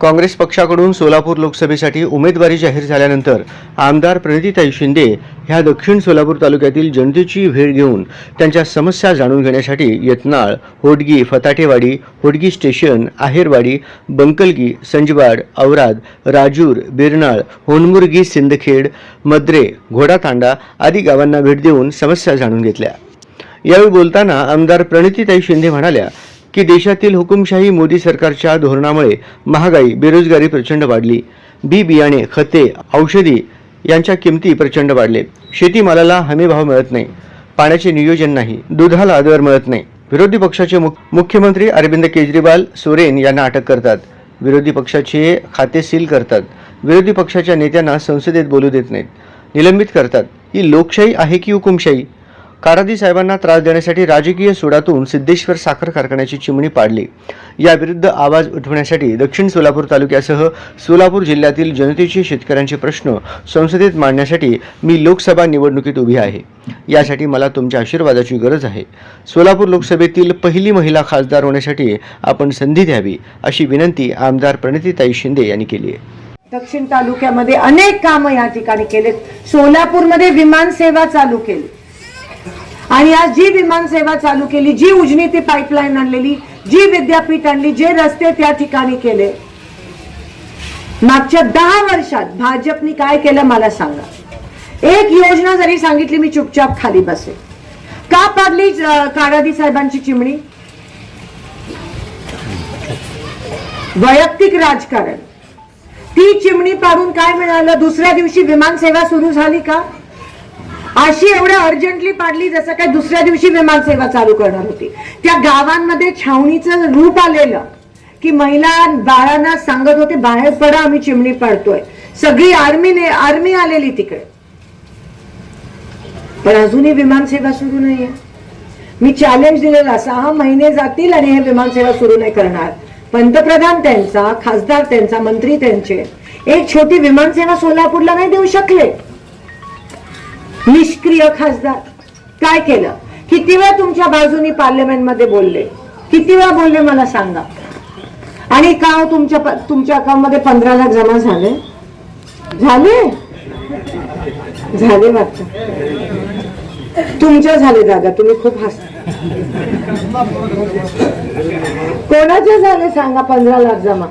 काँग्रेस पक्षाकडून सोलापूर लोकसभेसाठी उमेदवारी जाहीर झाल्यानंतर आमदार प्रणितीताई शिंदे ह्या दक्षिण सोलापूर तालुक्यातील जनतेची भेट घेऊन त्यांच्या समस्या जाणून घेण्यासाठी यत्नाळ होडगी फताटेवाडी होडगी स्टेशन आहेरवाडी बंकलगी संजवाड औराद राजूर बिरनाळ होनमुर्गी सिंदखेड मद्रे घोडातांडा आदी गावांना भेट देऊन समस्या जाणून घेतल्या. यावेळी बोलताना आमदार प्रणितीताई शिंदे म्हणाल्या की देशातील हुकुमशाही मोदी सरकारच्या धोरणामुळे महागाई बेरोजगारी प्रचंड वाढली. बी बियाणे खते औषधी यांच्या किमती प्रचंड वाढले. शेतीमालाला हमीभाव मिळत नाही. पाण्याचे नियोजन नाही. दुधाला दर मिळत नाही. विरोधी पक्षाचे मुख- मुख्यमंत्री अरविंद केजरीवाल सोरेन यांना अटक करतात. विरोधी पक्षाचे खाते सील करतात. विरोधी पक्षाच्या नेत्यांना संसदेत बोलू देत नाहीत. निलंबित करतात. ही लोकशाही आहे की हुकुमशाही? कारादी साहेबांना त्रास देण्यासाठी राजकीय सुडातून सिद्धेश्वर साखर कारखान्याची चिमणी पाडली. याविरुद्ध आवाज उठवण्यासाठी दक्षिण सोलापूर तालुक्यासह सोलापूर जिल्ह्यातील जनतेचे शेतकऱ्यांचे प्रश्न संसदेत मांडण्यासाठी मी लोकसभा निवडणुकीत उभी आहे. यासाठी मला तुमच्या आशीर्वादाची गरज आहे. सोलापूर लोकसभेतील पहिली महिला खासदार होण्यासाठी आपण संधी द्यावी अशी विनंती आमदार प्रणितीताई शिंदे यांनी केली आहे. दक्षिण तालुक्यामध्ये अनेक कामं या ठिकाणी केलेत. सोलापूरमध्ये विमान सेवा चालू केली. आणि आज जी विमान सेवा चालू केली जी उजनी ती पाईपलाईन आणलेली जी विद्यापीठ आणली जे रस्ते त्या ठिकाणी केले. मागच्या दहा वर्षात भाजपनी काय केलं मला सांगा. एक योजना जरी सांगितली मी चुपचाप खाली बसे का पाडली कारादी साहेबांची चिमणी? वैयक्तिक राजकारण. ती चिमणी पाडून काय मिळालं? दुसऱ्या दिवशी विमान सेवा सुरू झाली का? अशी एवढ्या अर्जंटली पाडली जसं काय दुसऱ्या दिवशी विमान सेवा चालू करणार होती. त्या गावांमध्ये छावणीचं रूप आलेलं की महिला बाळांना सांगत होते बाहेर पडा आम्ही चिमणी पाडतोय. सगळी आर्मीने आर्मी आलेली तिकडे. पण अजूनही विमान सेवा सुरू नाहीये. मी चॅलेंज दिलेला सहा महिने जातील आणि हे विमान सेवा सुरू नाही करणार. पंतप्रधान त्यांचा खासदार त्यांचा मंत्री त्यांचे एक छोटी विमान सेवा सोलापूरला नाही देऊ शकले. निष्क्रिय खासदार. काय केलं? किती वेळा तुमच्या बाजूनी पार्लमेंटमध्ये बोलले? किती वेळा बोलले मला सांगा. आणि का हो तुमच्या तुमच्या अकाउंटमध्ये पंधरा लाख जमा झाले? झाले? झाले वाटतं तुमच्या झाले दादा तुम्ही खूप हस. कोणाचे झाले सांगा पंधरा लाख जमा?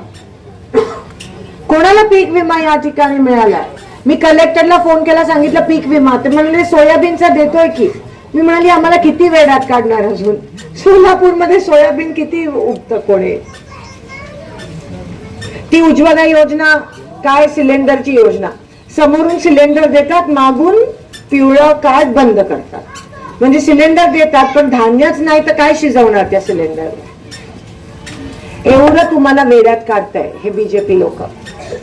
कोणाला पीक विमा या ठिकाणी मिळाला? मी कलेक्टरला फोन केला सांगितलं पीक विमा. ते म्हणले सोयाबीनचा देतोय की. मी म्हणाली आम्हाला किती वेळात काढणार अजून? सोलापूरमध्ये सोयाबीन किती उगतं कोणी? ती उज्ज्वला योजना काय सिलेंडरची योजना? समोरून सिलेंडर देतात मागून पिवळं कार्ड बंद करतात. म्हणजे सिलेंडर देतात पण धान्यच नाही तर काय शिजवणार त्या सिलेंडर एवढं तुम्हाला वेड्यात काढताय हे बीजेपी लोक.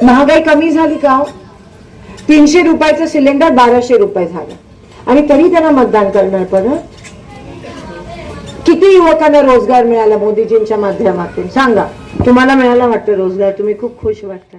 महागाई कमी झाली का हो? तीनशे रुपयाचं सिलेंडर बाराशे रुपये झालं. आणि तरी त्यांना मतदान करणार परत किती युवकांना रोजगार मिळाला मोदीजींच्या माध्यमातून? सांगा. तुम्हाला मिळाला वाटतं रोजगार? तुम्ही खूप खुश वाटता.